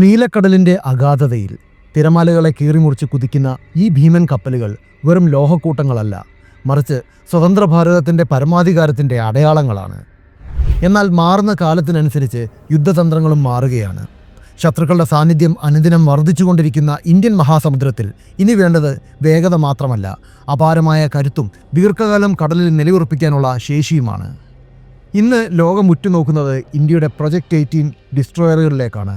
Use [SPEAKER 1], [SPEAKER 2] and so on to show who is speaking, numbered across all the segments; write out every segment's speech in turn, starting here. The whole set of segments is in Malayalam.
[SPEAKER 1] നീലക്കടലിന്റെ അഗാധതയിൽ തിരമാലകളെ കീറിമുറിച്ച് കുതിക്കുന്ന ഈ ഭീമൻ കപ്പലുകൾ വെറും ലോഹക്കൂട്ടങ്ങളല്ല മറിച്ച് സ്വതന്ത്ര ഭാരതത്തിന്റെ പരമാധികാരത്തിന്റെ അടയാളങ്ങളാണ്. എന്നാൽ മാറുന്ന കാലത്തിനനുസരിച്ച് യുദ്ധതന്ത്രങ്ങളും മാറുകയാണ്. ശത്രുക്കളുടെ സാന്നിധ്യം അനുദിനം വർദ്ധിച്ചുകൊണ്ടിരിക്കുന്ന ഇന്ത്യൻ മഹാസമുദ്രത്തിൽ ഇനി വേണ്ടത് വേഗത മാത്രമല്ല അപാരമായ കരുത്തും ദീർഘകാലം കടലിൽ നിലയുറപ്പിക്കാനുള്ള ശേഷിയുമാണ്. ഇന്ന് ലോകം ഉറ്റുനോക്കുന്നത് ഇന്ത്യയുടെ പ്രൊജക്ട് എയ്റ്റീൻ ഡിസ്ട്രോയറുകളിലേക്കാണ്.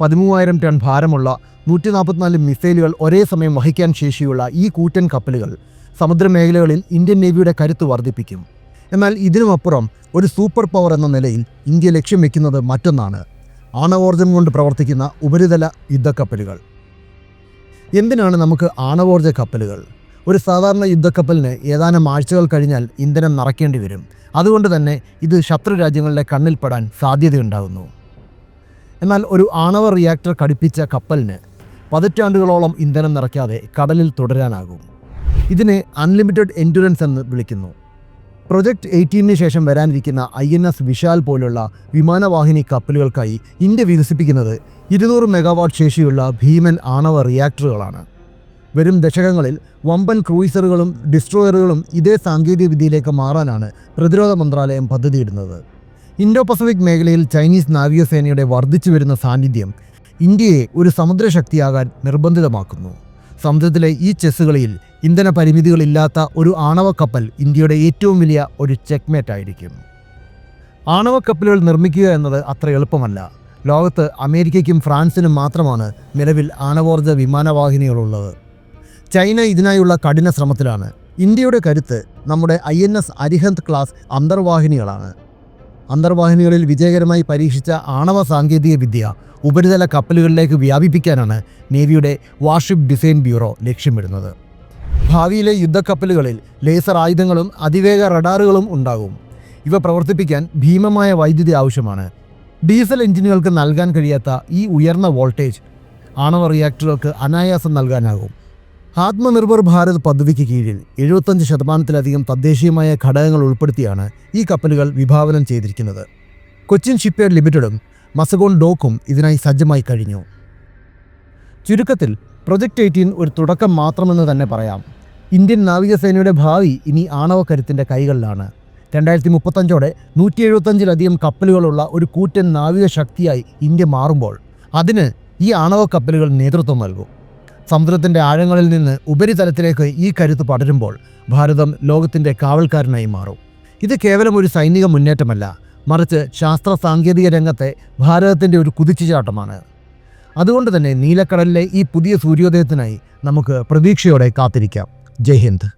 [SPEAKER 1] പതിമൂവായിരം ടൺ ഭാരമുള്ള നൂറ്റി നാൽപ്പത്തിനാല് മിസൈലുകൾ ഒരേ സമയം വഹിക്കാൻ ശേഷിയുള്ള ഈ കൂറ്റൻ കപ്പലുകൾ സമുദ്രമേഖലകളിൽ ഇന്ത്യൻ നേവിയുടെ കരുത്ത് വർദ്ധിപ്പിക്കും. എന്നാൽ ഇതിനുമപ്പുറം ഒരു സൂപ്പർ പവർ എന്ന നിലയിൽ ഇന്ത്യ ലക്ഷ്യം വെക്കുന്നത് മറ്റൊന്നാണ്. ആണവോർജം കൊണ്ട് പ്രവർത്തിക്കുന്ന ഉപരിതല യുദ്ധക്കപ്പലുകൾ. എന്തിനാണ് നമുക്ക് ആണവോർജ കപ്പലുകൾ? ഒരു സാധാരണ യുദ്ധക്കപ്പലിന് ഏതാനും ആഴ്ചകൾ കഴിഞ്ഞാൽ ഇന്ധനം നിറയ്ക്കേണ്ടി വരും. അതുകൊണ്ട് തന്നെ ഇത് ശത്രു രാജ്യങ്ങളുടെ കണ്ണിൽപ്പെടാൻ സാധ്യതയുണ്ടാകുന്നു. എന്നാൽ ഒരു ആണവ റിയാക്ടർ ഘടിപ്പിച്ച കപ്പലിന് പതിറ്റാണ്ടുകളോളം ഇന്ധനം നിറയ്ക്കാതെ കടലിൽ തുടരാനാകും. ഇതിനെ അൺലിമിറ്റഡ് എൻഡുറൻസ് എന്ന് വിളിക്കുന്നു. പ്രൊജക്ട് എയ്റ്റീനു ശേഷം വരാനിരിക്കുന്ന ഐ എൻ എസ് വിശാൽ പോലുള്ള വിമാനവാഹിനി കപ്പലുകൾക്കായി ഇന്ത്യ വികസിപ്പിക്കുന്നത് ഇരുന്നൂറ് മെഗാവാട്ട് ശേഷിയുള്ള ഭീമൻ ആണവ റിയാക്ടറുകളാണ് വരും ദശകങ്ങളിൽ വമ്പൻ ക്രൂയിസറുകളും ഡിസ്ട്രോയറുകളും ഇതേ സാങ്കേതിക വിദ്യയിലേക്ക് മാറാനാണ് പ്രതിരോധ മന്ത്രാലയം പദ്ധതിയിടുന്നത്. ഇൻഡോ പസഫിക് മേഖലയിൽ ചൈനീസ് നാവികസേനയുടെ വർദ്ധിച്ചു വരുന്ന സാന്നിധ്യം ഇന്ത്യയെ ഒരു സമുദ്രശക്തിയാകാൻ നിർബന്ധിതമാക്കുന്നു. സമുദ്രത്തിലെ ഈ ചെസ് കളിയിൽ ഇന്ധന പരിമിതികളില്ലാത്ത ഒരു ആണവ കപ്പൽ ഇന്ത്യയുടെ ഏറ്റവും വലിയ ഒരു ചെക്ക്മേറ്റ് ആയിരിക്കും. ആണവ കപ്പലുകൾ നിർമ്മിക്കുക എന്നത് അത്ര എളുപ്പമല്ല. ലോകത്ത് അമേരിക്കയ്ക്കും ഫ്രാൻസിനും മാത്രമാണ് നിലവിൽ ആണവോർജ വിമാനവാഹിനികളുള്ളത്. ചൈന ഇതിനായുള്ള കഠിന ശ്രമത്തിലാണ്. ഇന്ത്യയുടെ കരുത്ത് നമ്മുടെ I N S Arihant class അന്തർവാഹിനികളാണ്. അന്തർവാഹിനികളിൽ വിജയകരമായി പരീക്ഷിച്ച ആണവ സാങ്കേതിക വിദ്യ ഉപരിതല കപ്പലുകളിലേക്ക് വ്യാപിപ്പിക്കാനാണ് നേവിയുടെ വാർഷിപ്പ് ഡിസൈൻ ബ്യൂറോ ലക്ഷ്യമിടുന്നത്. ഭാവിയിലെ യുദ്ധക്കപ്പലുകളിൽ ലേസർ ആയുധങ്ങളും അതിവേഗ റഡാറുകളും ഉണ്ടാകും. ഇവ പ്രവർത്തിപ്പിക്കാൻ ഭീമമായ വൈദ്യുതി ആവശ്യമാണ്. ഡീസൽ എഞ്ചിനുകൾക്ക് നൽകാൻ കഴിയാത്ത ഈ ഉയർന്ന വോൾട്ടേജ് ആണവ റിയാക്ടറുകൾക്ക് അനായാസം നൽകാനാകും. ആത്മനിർഭർ ഭാരത് പദ്ധതിക്ക് കീഴിൽ എഴുപത്തഞ്ച് ശതമാനത്തിലധികം തദ്ദേശീയമായ ഘടകങ്ങൾ ഉൾപ്പെടുത്തിയാണ് ഈ കപ്പലുകൾ വിഭാവനം ചെയ്തിരിക്കുന്നത്. കൊച്ചിൻ ഷിപ്പ്യാർഡ് ലിമിറ്റഡും മസഗോൺ ഡോക്കും ഇതിനായി സജ്ജമായി കഴിഞ്ഞു. ചുരുക്കത്തിൽ പ്രൊജക്റ്റ് എയ്റ്റീൻ ഒരു തുടക്കം മാത്രമെന്ന് തന്നെ പറയാം. ഇന്ത്യൻ നാവികസേനയുടെ ഭാവി ഇനി ആണവ കരുത്തിന്റെ കൈകളിലാണ്. രണ്ടായിരത്തി മുപ്പത്തഞ്ചോടെ നൂറ്റി എഴുപത്തഞ്ചിലധികം കപ്പലുകളുള്ള ഒരു കൂറ്റൻ നാവിക ശക്തിയായി ഇന്ത്യ മാറുമ്പോൾ അതിന് ഈ ആണവ കപ്പലുകൾ നേതൃത്വം നൽകും. സമുദ്രത്തിന്റെ ആഴങ്ങളിൽ നിന്ന് ഉപരിതലത്തിലേക്ക് ഈ കരുത്ത് പടരുമ്പോൾ ഭാരതം ലോകത്തിന്റെ കാവൽക്കാരനായി മാറും. ഇത് കേവലം ഒരു സൈനിക മുന്നേറ്റമല്ല മറിച്ച് ശാസ്ത്ര സാങ്കേതിക രംഗത്തെ ഭാരതത്തിന്റെ ഒരു കുതിച്ചുചാട്ടമാണ്. അതുകൊണ്ട് തന്നെ നീലക്കടലിലെ ഈ പുതിയ സൂര്യോദയത്തിനായി നമുക്ക് പ്രതീക്ഷയോടെ കാത്തിരിക്കാം. ജയ് ഹിന്ദ്.